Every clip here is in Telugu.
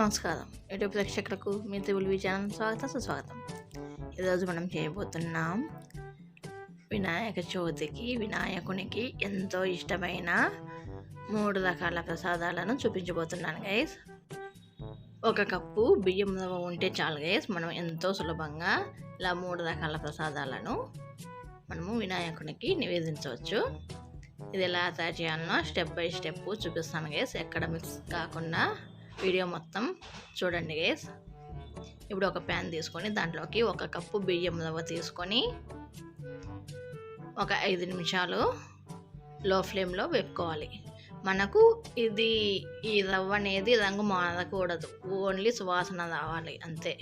నమస్కారం. యూట్యూబ్ ప్రేక్షకులకు మీ తెలుగు విజయానం స్వాగతం సుస్వాగతం. ఈరోజు మనం చేయబోతున్నాం వినాయక చవితికి వినాయకునికి ఎంతో ఇష్టమైన మూడు రకాల ప్రసాదాలను చూపించబోతున్నాను గైస్ ఒక కప్పు బియ్యం రవ్వ ఉంటే చాలు గైస్ మనం ఎంతో సులభంగా ఇలా మూడు రకాల ప్రసాదాలను మనము వినాయకునికి నివేదించవచ్చు. ఇది ఎలా తయారు చేయాలనో స్టెప్ బై స్టెప్ చూపిస్తాను గైస్ ఎక్కడ మిక్స్ కాకుండా వీడియో మొత్తం చూడండి గేస్ ఇప్పుడు ఒక ప్యాన్ తీసుకొని దాంట్లోకి ఒక కప్పు బియ్యం రవ్వ తీసుకొని ఒక ఐదు నిమిషాలు లో ఫ్లేమ్లో వేపుకోవాలి. మనకు ఇది ఈ రవ్వ అనేది రంగు మారకూడదు. ఓన్లీ సువాసన రావాలి అంతే.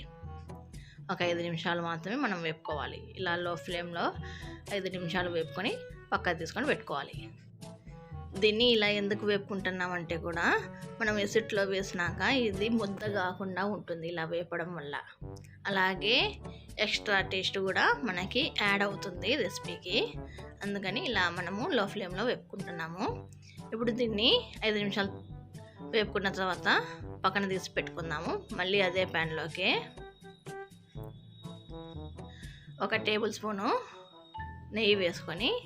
ఒక ఐదు నిమిషాలు మాత్రమే మనం వేపుకోవాలి. ఇలా లో ఫ్లేమ్లో ఐదు నిమిషాలు వేపుకొని పక్కకు తీసుకొని పెట్టుకోవాలి. దీన్ని ఇలా ఎందుకు వేపుకుంటున్నామంటే కూడా మనం ఎసిట్లో వేసినాక ఇది ముద్ద కాకుండా ఉంటుంది ఇలా వేపడం వల్ల. అలాగే ఎక్స్ట్రా టేస్ట్ కూడా మనకి యాడ్ అవుతుంది రెసిపీకి. అందుకని ఇలా మనము లో ఫ్లేమ్లో వేపుకుంటున్నాము. ఇప్పుడు దీన్ని ఐదు నిమిషాలు వేపుకున్న తర్వాత పక్కన తీసి పెట్టుకుందాము. మళ్ళీ అదే ప్యాన్లోకి ఒక టేబుల్ స్పూను నెయ్యి వేసుకొని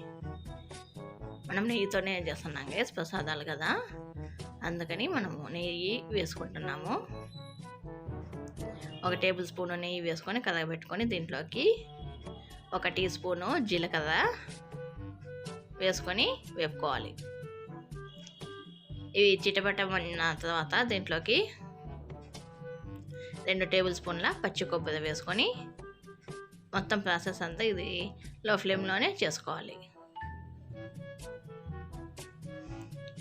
మనం నెయ్యితోనే చేస్తున్నాం గైస్ ప్రసాదాలు కదా? అందుకని మనము నెయ్యి వేసుకుంటున్నాము. ఒక టేబుల్ స్పూన్ నెయ్యి వేసుకొని కదగబెట్టుకొని దీంట్లోకి ఒక టీ స్పూను జీలకర్ర వేసుకొని వేపుకోవాలి. ఇవి చిటపెట్టమన్న తర్వాత దీంట్లోకి రెండు టేబుల్ స్పూన్ల పచ్చి కొబ్బరి వేసుకొని మొత్తం ప్రాసెస్ అంతా ఇది లో ఫ్లేమ్లోనే చేసుకోవాలి.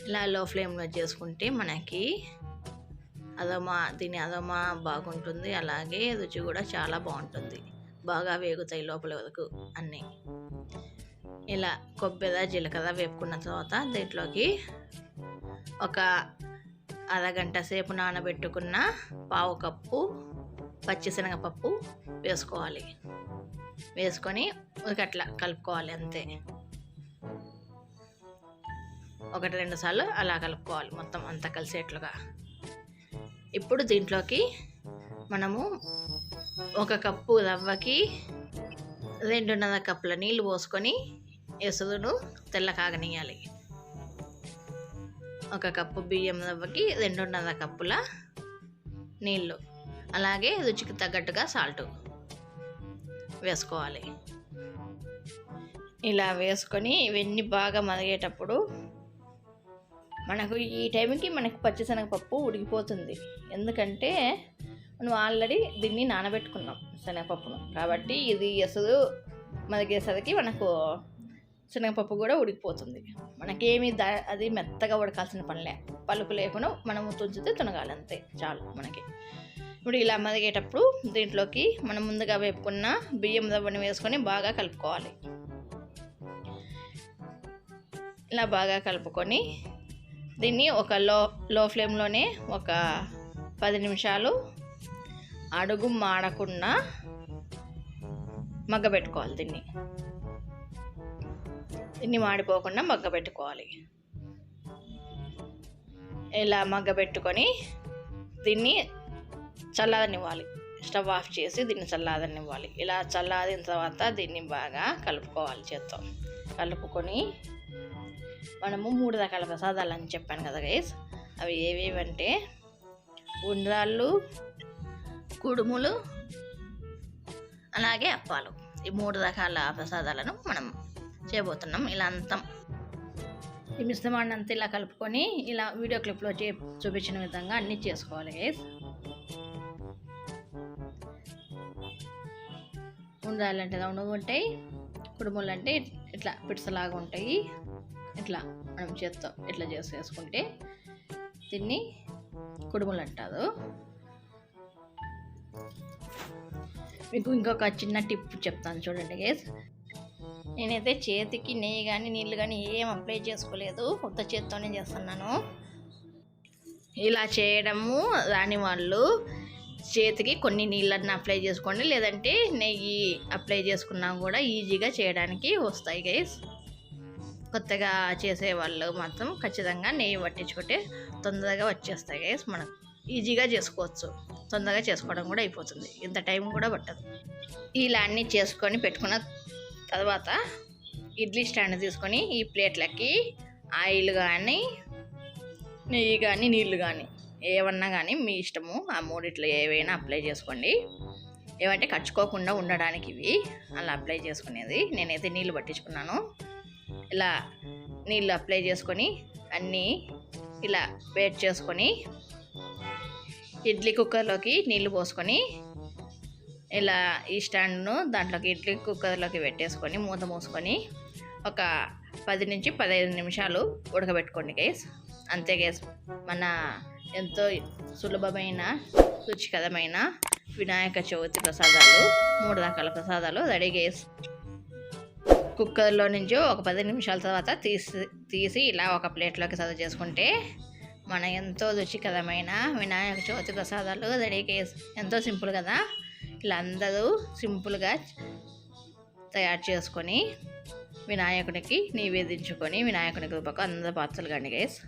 ఇలా లో ఫ్లేమ్లో చేసుకుంటే మనకి అదమా దీని అదమా బాగుంటుంది. అలాగే రుచి కూడా చాలా బాగుంటుంది. బాగా వేగుతాయి లోపల వరకు అన్నీ. ఇలా కొబ్బరి జీలకర్ర వేపుకున్న తర్వాత దీంట్లోకి ఒక అరగంట సేపు నానబెట్టుకున్న పావు కప్పు పచ్చిశనగపప్పు వేసుకోవాలి. వేసుకొని అట్లా కలుపుకోవాలి అంతే. ఒకటి రెండు సార్లు అలా కలుపుకోవాలి మొత్తం అంతా కలిసేట్లుగా ఇప్పుడు దీంట్లోకి మనము ఒక కప్పు రవ్వకి రెండున్నర కప్పుల నీళ్ళు పోసుకొని ఎసురును తెల్ల కాగనీయాలి ఒక కప్పు బియ్యం రవ్వకి రెండున్నర కప్పుల నీళ్ళు అలాగే రుచికి తగ్గట్టుగా సాల్ట్ వేసుకోవాలి. ఇలా వేసుకొని ఇవన్నీ బాగా మరిగేటప్పుడు మనకు ఈ టైంకి మనకు పచ్చిశనగపప్పు ఉడికిపోతుంది. ఎందుకంటే మనం ఆల్రెడీ దీన్ని నానబెట్టుకున్నాం శనగపప్పును. కాబట్టి ఇది ఎసరు మరిగేసరికి మనకు శనగపప్పు కూడా ఉడికిపోతుంది. మనకేమి దా అది మెత్తగా ఉడకాల్సిన పనిలే పలుకు లేకుండా మనము తుంచితే తునగాలి అంతే చాలు మనకి. ఇప్పుడు ఇలా మరిగేటప్పుడు దీంట్లోకి మనం ముందుగా వేపుకున్న బియ్యం రవ్వని వేసుకొని బాగా కలుపుకోవాలి. ఇలా బాగా కలుపుకొని దీన్ని ఒక లో లో ఫ్లేమ్లోనే ఒక పది నిమిషాలు అడుగు మాడకుండా మగ్గబెట్టుకోవాలి దీన్ని. దీన్ని మాడిపోకుండా మగ్గబెట్టుకోవాలి ఇలా మగ్గబెట్టుకొని దీన్ని చల్లదనివ్వాలి స్టవ్ ఆఫ్ చేసి దీన్ని చల్లాదనివ్వాలి ఇలా చల్లాదిన తర్వాత దీన్ని బాగా కలుపుకోవాలి చేత్తో. కలుపుకొని మనము మూడు రకాల ప్రసాదాలు అని చెప్పాను కదా గైస్ అవి ఏవేవంటే ఉండ్రాళ్ళు కుడుములు అలాగే అప్పాలు. ఈ మూడు రకాల ప్రసాదాలను మనం చేయబోతున్నాం. ఇలా అంతా. ఈ మిశ్రమాన్ని అంతా ఇలా కలుపుకొని ఇలా వీడియో క్లిప్లో చే చూపించిన విధంగా అన్నీ చేసుకోవాలి గైస్ ఉండ్రాళ్ళు అంటే రౌండ్గా ఉంటాయి? కుడుములు అంటే ఇట్లా పిడిసలాగా ఉంటాయి. ఇట్లా మనం చేత్తో ఇట్లా చేసేసుకుంటే తిని దీన్ని కుడుములు అంటారు మీకు ఇంకొక చిన్న టిప్ చెప్తాను చూడండి గేస్ నేనైతే చేతికి నెయ్యి కానీ నీళ్ళు కానీ ఏం అప్లై చేసుకోలేదు. కొత్త చేత్తోనే చేస్తున్నాను. ఇలా చేయడము రాని వాళ్ళు చేతికి కొన్ని నీళ్ళన్నీ అప్లై చేసుకోండి. లేదంటే నెయ్యి అప్లై చేసుకున్నా కూడా ఈజీగా చేయడానికి వస్తాయి గైస్ కొత్తగా చేసే వాళ్ళు మాత్రం ఖచ్చితంగా నెయ్యి పట్టించుకుంటే తొందరగా వచ్చేస్తాయి గైస్ మనం. ఈజీగా చేసుకోవచ్చు. తొందరగా చేసుకోవడం కూడా అయిపోతుంది. ఇంత టైం కూడా పట్టదు. ఇలా అన్నీ చేసుకొని పెట్టుకున్న తర్వాత ఇడ్లీ స్టాండ్ తీసుకొని ఈ ప్లేట్లకి ఆయిల్ కానీ నెయ్యి కానీ నీళ్ళు కానీ ఏమన్నా కానీ మీ ఇష్టము ఆ మూడిట్లో ఏవైనా అప్లై చేసుకోండి. ఏమంటే కచ్చుకోకుండా ఉండడానికి ఇవి అలా అప్లై చేసుకునేది. నేనైతే నీళ్ళు పట్టించుకున్నాను. ఇలా నీళ్ళు అప్లై చేసుకొని అన్నీ ఇలా వేట్ చేసుకొని ఇడ్లీ కుక్కర్లోకి నీళ్ళు పోసుకొని ఇలా ఈ స్టాండ్ను దాంట్లోకి ఇడ్లీ కుక్కర్లోకి పెట్టేసుకొని మూత మూసుకొని ఒక పది నుంచి పదహైదు నిమిషాలు ఉడకబెట్టుకోండి గైస్ అంతే గేస్ మన ఎంతో సులభమైన రుచికరమైన వినాయక చవితి ప్రసాదాలు మూడు రకాల ప్రసాదాలు రెడీ గేస్ కుక్కర్లో నుంచి ఒక పది నిమిషాల తర్వాత తీసి తీసి ఇలా ఒక ప్లేట్లోకి సర్వ్ చేసుకుంటే మన ఎంతో రుచికరమైన వినాయక చవితి ప్రసాదాలు రెడీ చేసి ఎంతో సింపుల్ కదా? ఇలా అందరూ సింపుల్గా తయారు చేసుకొని వినాయకునికి నివేదించుకొని వినాయకునికి రూపకు అందరూ పాత్రలు కానీ గైస్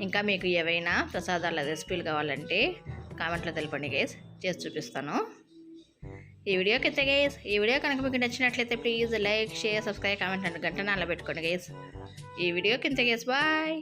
ఇంకా మీకు ఏవైనా ప్రసాదాల రెసిపీలు కావాలంటే కామెంట్లో తెలపండి గైస్ చేసి చూపిస్తాను. ఈ వీడియోకి అయితే గైస్ ఈ వీడియో కనుక మీకు నచ్చినట్లయితే please like share subscribe comment and గంట నాలో పెట్టుకోండి గైస్ ఈ వీడియోకి ఇంత గైస్ బాయ్